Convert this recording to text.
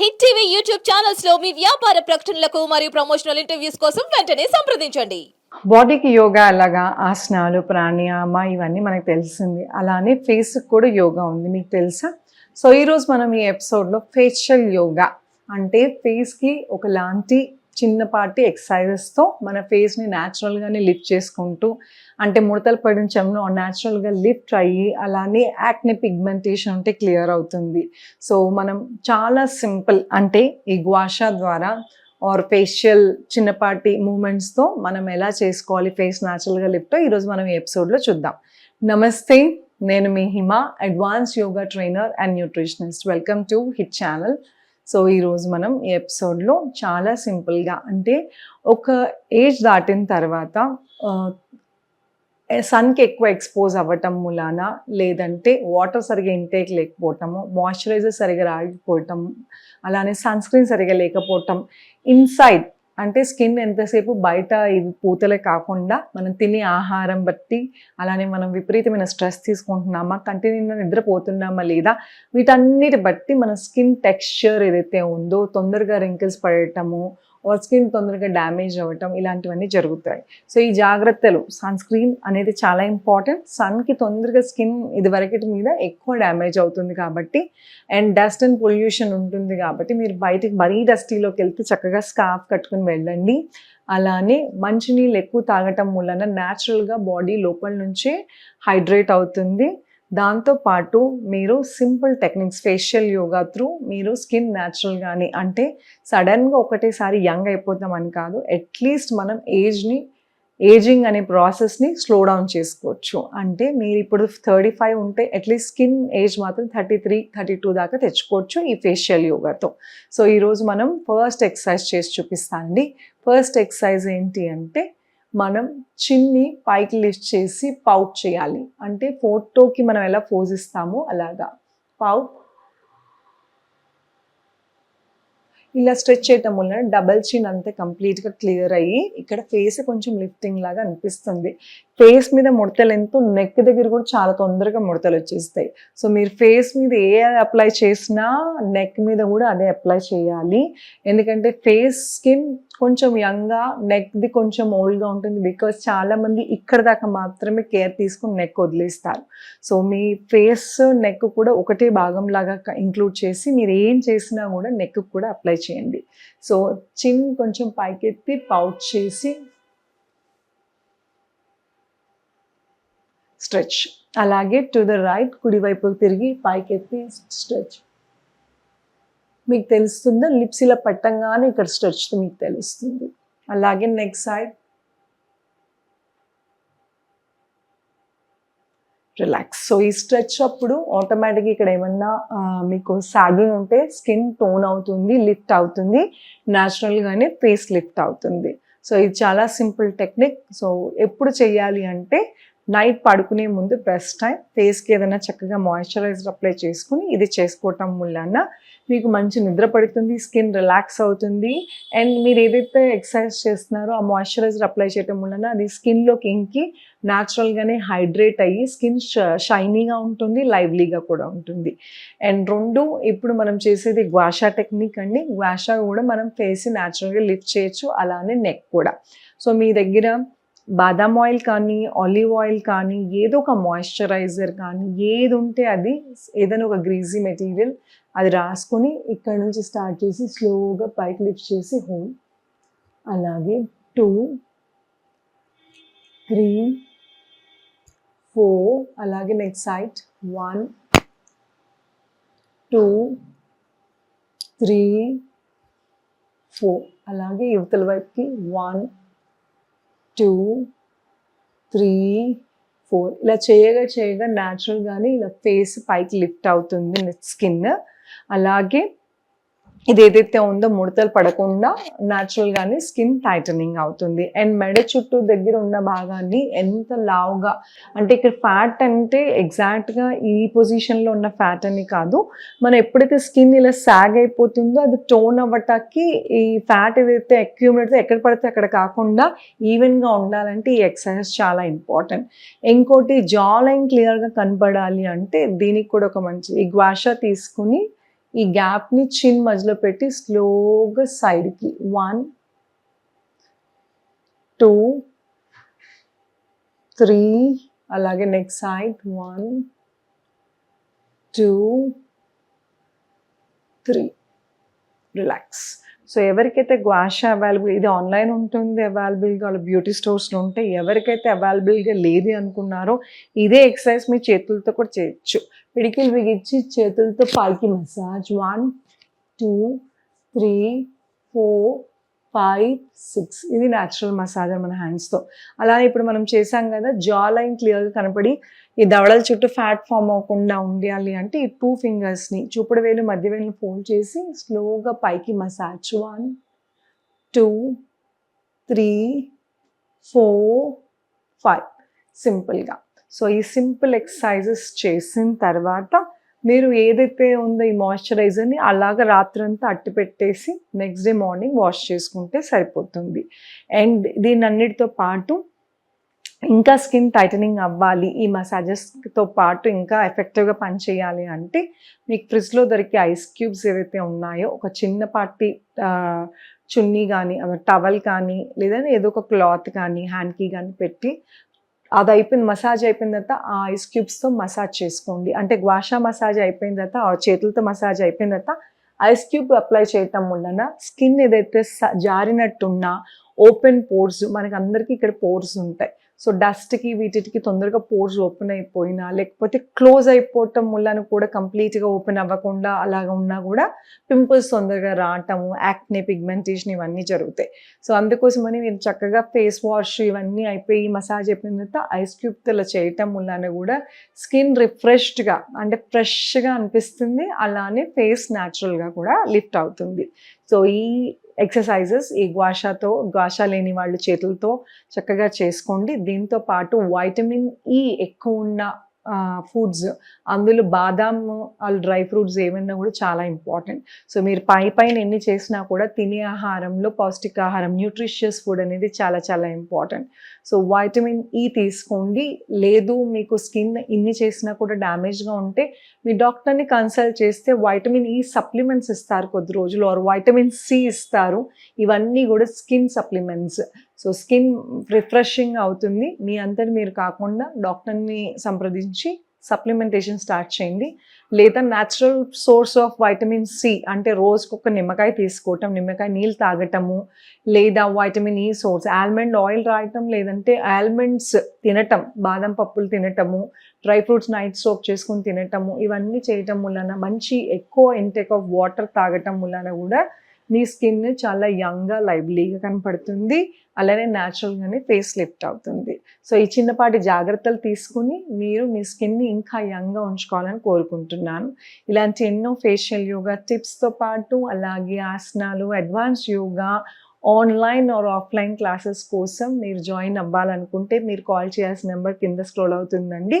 Hit TV YouTube ఛానల్స్లో మీ వ్యాపార ప్రకటనలకు మరియు ప్రమోషనల్ ఇంటర్వ్యూస్ కోసం వెంటనే సంప్రదించండి. బాడీకి యోగా అలాగా ఆసనాలు ప్రాణాయామ ఇవన్నీ మనకు తెలిసింది. అలానే ఫేస్కి కూడా యోగా ఉంది. మీకు తెలుసా? సో ఈరోజు మనం ఈ ఎపిసోడ్లో ఫేషియల్ యోగా అంటే ఫేస్కి ఒకలాంటి చిన్నపాటి ఎక్సర్సైజెస్తో మన ఫేస్ని న్యాచురల్గానే లిఫ్ట్ చేసుకుంటూ అంటే ముడతలు పడిన చెమ్ను న్యాచురల్గా లిఫ్ట్ అయ్యి అలానే యాక్ని పిగ్మెంటేషన్ ఉంటే క్లియర్ అవుతుంది. సో మనం చాలా సింపుల్ అంటే ఈ గ్వాషా ద్వారా ఆర్ ఫేషియల్ చిన్నపాటి మూమెంట్స్తో మనం ఎలా చేసుకోవాలి ఫేస్ న్యాచురల్గా లిఫ్ట్ ఈరోజు మనం ఈ ఎపిసోడ్లో చూద్దాం. నమస్తే నేను మీ Hima advance yoga trainer and nutritionist welcome to hit channel so ఈరోజు మనం ఈ ఎపిసోడ్లో చాలా సింపుల్గా అంటే ఒక ఏజ్ దాటిన తర్వాత సన్కి ఎక్కువ ఎక్స్పోజ్ అవ్వటం మూలాన లేదంటే వాటర్ సరిగా ఇంటేక్ లేకపోవటము మాయిశ్చరైజర్ సరిగా రాకపోవటం అలానే సన్ స్క్రీన్ సరిగా లేకపోవటం ఇన్సైడ్ అంటే స్కిన్ ఎంతసేపు బయట ఇవి పూతలే కాకుండా మనం తినే ఆహారం బట్టి అలానే మనం విపరీతమైన స్ట్రెస్ తీసుకుంటున్నామా కంటిన్యూ నిద్రపోతున్నామా లేదా వీటన్నిటి బట్టి మన స్కిన్ టెక్స్చర్ ఏదైతే ఉందో తొందరగా రింకిల్స్ పడటము ఆర్ స్కిన్ తొందరగా డ్యామేజ్ అవ్వటం ఇలాంటివన్నీ జరుగుతాయి. సో ఈ జాగ్రత్తలు సన్ స్క్రీన్ అనేది చాలా ఇంపార్టెంట్ సన్కి తొందరగా స్కిన్ ఇదివరకటి మీద ఎక్కువ డ్యామేజ్ అవుతుంది కాబట్టి అండ్ డస్ట్ అండ్ పొల్యూషన్ ఉంటుంది కాబట్టి మీరు బయటికి మరీ డస్టీలోకి వెళ్తే చక్కగా స్కార్ఫ్ కట్టుకుని వెళ్ళండి. అలానే మంచినీళ్ళు ఎక్కువ తాగటం వలన న్యాచురల్గా బాడీ లోపల నుంచే హైడ్రేట్ అవుతుంది. దాంతో పాటు మీరు simple techniques facial yoga through మీరు స్కిన్ న్యాచురల్గాని అంటే సడన్గా ఒకటేసారి యంగ్ అయిపోతామని కాదు అట్లీస్ట్ మనం ఏజ్ని ఏజింగ్ అనే ప్రాసెస్ని స్లో డౌన్ చేసుకోవచ్చు. అంటే మీరు ఇప్పుడు థర్టీ ఫైవ్ ఉంటే అట్లీస్ట్ స్కిన్ ఏజ్ మాత్రం థర్టీ త్రీ థర్టీ టూ దాకా తెచ్చుకోవచ్చు ఈ ఫేషియల్ యోగాతో. సో ఈరోజు మనం ఫస్ట్ ఎక్సర్సైజ్ చేసి చూపిస్తానండి. ఫస్ట్ ఎక్సర్సైజ్ ఏంటి అంటే మనం చిన్ని పైకి లిఫ్ట్ చేసి పౌట్ చేయాలి. అంటే ఫోటోకి మనం ఎలా పోజ్ ఇస్తామో అలాగా. పౌట్ ఇలా స్ట్రెచ్ చేయటం వలన డబల్ చిన్ అంతే కంప్లీట్గా క్లియర్ అయ్యి ఇక్కడ ఫేస్ కొంచెం లిఫ్టింగ్ లాగా అనిపిస్తుంది. ఫేస్ మీద ముడతలు ఎంతో నెక్ దగ్గర కూడా చాలా తొందరగా ముడతలు వచ్చేస్తాయి. సో మీరు ఫేస్ మీద ఏ అప్లై చేసినా నెక్ మీద కూడా అదే అప్లై చేయాలి. ఎందుకంటే ఫేస్ స్కిన్ కొంచెం యంగ్గా నెక్ది కొంచెం ఓల్డ్గా ఉంటుంది. బికాస్ చాలామంది ఇక్కడ దాకా మాత్రమే కేర్ తీసుకుని నెక్ వదిలేస్తారు. సో మీ ఫేస్ నెక్ కూడా ఒకటే భాగం లాగా ఇంక్లూడ్ చేసి మీరు ఏం చేసినా కూడా నెక్ కూడా అప్లై చేయండి. సో చిన్ కొంచెం పైకెత్తి పౌచ్ చేసి స్ట్రెచ్. అలాగే టు ద రైట్ కుడివైపుకి తిరిగి పైకెత్తి స్ట్రెచ్. మీకు తెలుస్తుందా? లిప్స్ ఇలా పట్టంగానే ఇక్కడ స్ట్రెచ్ మీకు తెలుస్తుంది. అలాగే నెక్స్ట్ సైడ్ రిలాక్స్ సో ఈ స్ట్రెచ్ అప్పుడు ఆటోమేటిక్గా ఇక్కడ ఏమన్నా మీకు సాగింగ్ ఉంటే స్కిన్ టోన్ అవుతుంది లిఫ్ట్ అవుతుంది. న్యాచురల్గానే ఫేస్ లిఫ్ట్ అవుతుంది. సో ఇది చాలా సింపుల్ టెక్నిక్ సో ఎప్పుడు చేయాలి అంటే నైట్ పడుకునే ముందు బెస్ట్ టైం ఫేస్కి ఏదైనా చక్కగా మాయిశ్చరైజర్ అప్లై చేసుకుని ఇది చేసుకోవటం వలన మీకు మంచి నిద్ర పడుతుంది స్కిన్ రిలాక్స్ అవుతుంది. అండ్ మీరు ఏదైతే ఎక్సర్సైజ్ చేస్తున్నారో ఆ మాయిశ్చరైజర్ అప్లై చేయటం వలన అది స్కిన్లోకి ఇంకి న్యాచురల్గానే హైడ్రేట్ అయ్యి స్కిన్ షైనీగా ఉంటుంది లైవ్లీగా కూడా ఉంటుంది. అండ్ రెండు ఇప్పుడు మనం చేసేది గ్వాషా టెక్నిక్ అండి. గ్వాషా కూడా మనం ఫేస్ న్యాచురల్గా లిఫ్ట్ చేయొచ్చు అలానే నెక్ కూడా. సో మీ దగ్గర బాదాం ఆయిల్ కానీ ఆలివ్ ఆయిల్ కానీ ఏదో ఒక మాయిశ్చరైజర్ కానీ ఏది ఉంటే అది ఏదైనా ఒక గ్రీజీ మెటీరియల్ అది రాసుకొని ఇక్కడ నుంచి స్టార్ట్ చేసి స్లోగా పైకి లిఫ్ట్ చేసి హోల్ అలాగే టూ త్రీ ఫోర్ అలాగే next side one two three four అలాగే యువతల వైపుకి వన్ టూ త్రీ ఫోర్. ఇలా చేయగా చేయగా న్యాచురల్గానే ఇలా ఫేస్ పైకి లిఫ్ట్ అవుతుంది స్కిన్. అలాగే ఇది ఏదైతే ఉందో ముడతలు పడకుండా న్యాచురల్గానే స్కిన్ టైటనింగ్ అవుతుంది. అండ్ మెడ చుట్టూ దగ్గర ఉన్న భాగాన్ని ఎంత లావుగా అంటే ఇక్కడ ఫ్యాట్ అంటే ఎగ్జాక్ట్గా ఈ పొజిషన్లో ఉన్న ఫ్యాట్ అని కాదు. మనం ఎప్పుడైతే స్కిన్ ఇలా సాగ్ అయిపోతుందో అది టోన్ అవ్వటానికి ఈ ఫ్యాట్ ఏదైతే అక్యూమిలేట్ ఎక్కడ పడితే అక్కడ కాకుండా ఈవెన్గా ఉండాలంటే ఈ ఎక్సర్సైజ్ చాలా ఇంపార్టెంట్ ఇంకోటి జా లైన్ క్లియర్గా కనబడాలి అంటే దీనికి కూడా ఒక మంచి ఈ గ్వాషా తీసుకుని ఈ గ్యాప్ని చిన్ మధ్యలో పెట్టి స్లోగా సైడ్కి వన్ టూ త్రీ అలాగే next side one two three relax so ఎవరికైతే గ్వాషా అవైలబుల్ ఇది ఆన్లైన్ ఉంటుంది అవైలబుల్గా వాళ్ళ బ్యూటీ స్టోర్స్లో ఉంటే ఎవరికైతే అవైలబుల్గా లేదు అనుకున్నారో ఇదే ఎక్సర్సైజ్ మీ చేతులతో కూడా చేయొచ్చు. పిడికిలు బిగించి చేతులతో పైకి massage one two three four five six ఇది న్యాచురల్ మసాజ్ మన హ్యాండ్స్తో అలానే ఇప్పుడు మనం చేసాం కదా జా లైన్ క్లియర్గా కనపడి ఈ దవడల చుట్టూ ఫ్యాట్ ఫామ్ అవ్వకుండా ఉండాలి అంటే ఈ టూ ఫింగర్స్ని చూపుడు వేలు మధ్య వేలు ఫోల్డ్ చేసి స్లోగా పైకి massage one two three four five సింపుల్గా సో ఈ సింపుల్ ఎక్సర్సైజెస్ చేసిన తర్వాత మీరు ఏదైతే ఉందో ఈ మాయిశ్చరైజర్ని అలాగ రాత్రంతా అట్టి పెట్టేసి నెక్స్ట్ డే మార్నింగ్ వాష్ చేసుకుంటే సరిపోతుంది. అండ్ దీని అన్నిటితో పాటు ఇంకా స్కిన్ టైటనింగ్ అవ్వాలి ఈ మసాజెస్తో పాటు ఇంకా ఎఫెక్టివ్గా పనిచేయాలి అంటే మీకు ఫ్రిడ్జ్లో దొరికే ఐస్ క్యూబ్స్ ఏవైతే ఉన్నాయో ఒక చిన్నపాటి చున్నీ కానీ టవల్ కానీ లేదా ఏదో ఒక క్లాత్ కానీ హ్యాండ్కి కానీ పెట్టి అది అయిపోయింది మసాజ్ అయిపోయిన తర్వాత ఆ ఐస్ క్యూబ్స్తో మసాజ్ చేసుకోండి. అంటే గ్వాషా మసాజ్ అయిపోయిన తర్వాత ఆ చేతులతో మసాజ్ అయిపోయిన తర్వాత ఐస్ క్యూబ్ అప్లై చేయటం వలన స్కిన్ ఏదైతే జారినట్టున్నా ఓపెన్ పోర్స్ మనకి అందరికీ ఇక్కడ పోర్స్ ఉంటాయి. సో డస్ట్కి వీటికి తొందరగా పోర్స్ ఓపెన్ అయిపోయినా లేకపోతే క్లోజ్ అయిపోవటం వల్లను కూడా కంప్లీట్గా ఓపెన్ అవ్వకుండా అలాగ ఉన్నా కూడా పింపుల్స్ తొందరగా రావటము యాక్నే పిగ్మెంటేషన్ ఇవన్నీ జరుగుతాయి. సో అందుకోసమని మీరు చక్కగా ఫేస్ వాష్ ఇవన్నీ అయిపోయి మసాజ్ అయిపోయిన తర్వాత ఐస్ క్యూబ్తో ఇలా చేయటం వలన కూడా స్కిన్ రిఫ్రెష్డ్గా అంటే ఫ్రెష్గా అనిపిస్తుంది అలానే ఫేస్ న్యాచురల్గా కూడా లిఫ్ట్ అవుతుంది. సో ఈ ఎక్సర్సైజెస్ ఈ గ్వాషాతో గ్వాషా లేని వాళ్ళు చేతులతో చక్కగా చేసుకోండి. దీంతో పాటు వైటమిన్ ఈ ఎక్కువ ఉన్న ఫుడ్స్ అందులో బాదాం డ్రై ఫ్రూట్స్ ఏమైనా కూడా చాలా ఇంపార్టెంట్ సో మీరు పై పైన ఎన్ని చేసినా కూడా తినే ఆహారంలో పౌష్టికాహారం న్యూట్రిషియస్ ఫుడ్ అనేది చాలా చాలా important so vitamin E e తీసుకోండి. లేదు మీకు స్కిన్ ఇన్ని చేసినా కూడా డ్యామేజ్గా ఉంటే మీ డాక్టర్ని కన్సల్ట్ చేస్తే వైటమిన్ ఈ సప్లిమెంట్స్ ఇస్తారు కొద్ది రోజులు ఆర్ వైటమిన్ సి ఇస్తారు. ఇవన్నీ కూడా skin supplements so skin refreshing అవుతుంది. మీ అంతటి మీరు కాకుండా డాక్టర్ని సంప్రదించి సప్లిమెంటేషన్ స్టార్ట్ చేయండి. లేదా natural source of vitamin C అంటే రోజుకు ఒక నిమ్మకాయ తీసుకోవటం నిమ్మకాయ నీళ్ళు తాగటము లేదా vitamin E source almond oil రాయటం లేదంటే ఆల్మండ్స్ తినటం బాదం పప్పులు తినటము డ్రై ఫ్రూట్స్ నైట్ సోప్ చేసుకుని తినటము ఇవన్నీ చేయటం వలన మంచి ఎక్కువ ఇంటేక్ ఆఫ్ వాటర్ తాగటం వలన కూడా మీ స్కిన్ చాలా యంగ్గా లైవ్లీగా కనపడుతుంది. అలానే న్యాచురల్గానే ఫేస్ లిఫ్ట్ అవుతుంది. సో ఈ చిన్నపాటి జాగ్రత్తలు తీసుకుని మీరు మీ స్కిన్ని ఇంకా యంగ్గా ఉంచుకోవాలని కోరుకుంటున్నాను. ఇలాంటి ఎన్నో ఫేషియల్ యోగా టిప్స్తో పాటు అలాగే ఆసనాలు advance yoga online or offline classes కోసం మీరు జాయిన్ అవ్వాలనుకుంటే మీరు కాల్ చేయాల్సిన నెంబర్ కింద స్క్రోల్ అవుతుందండి.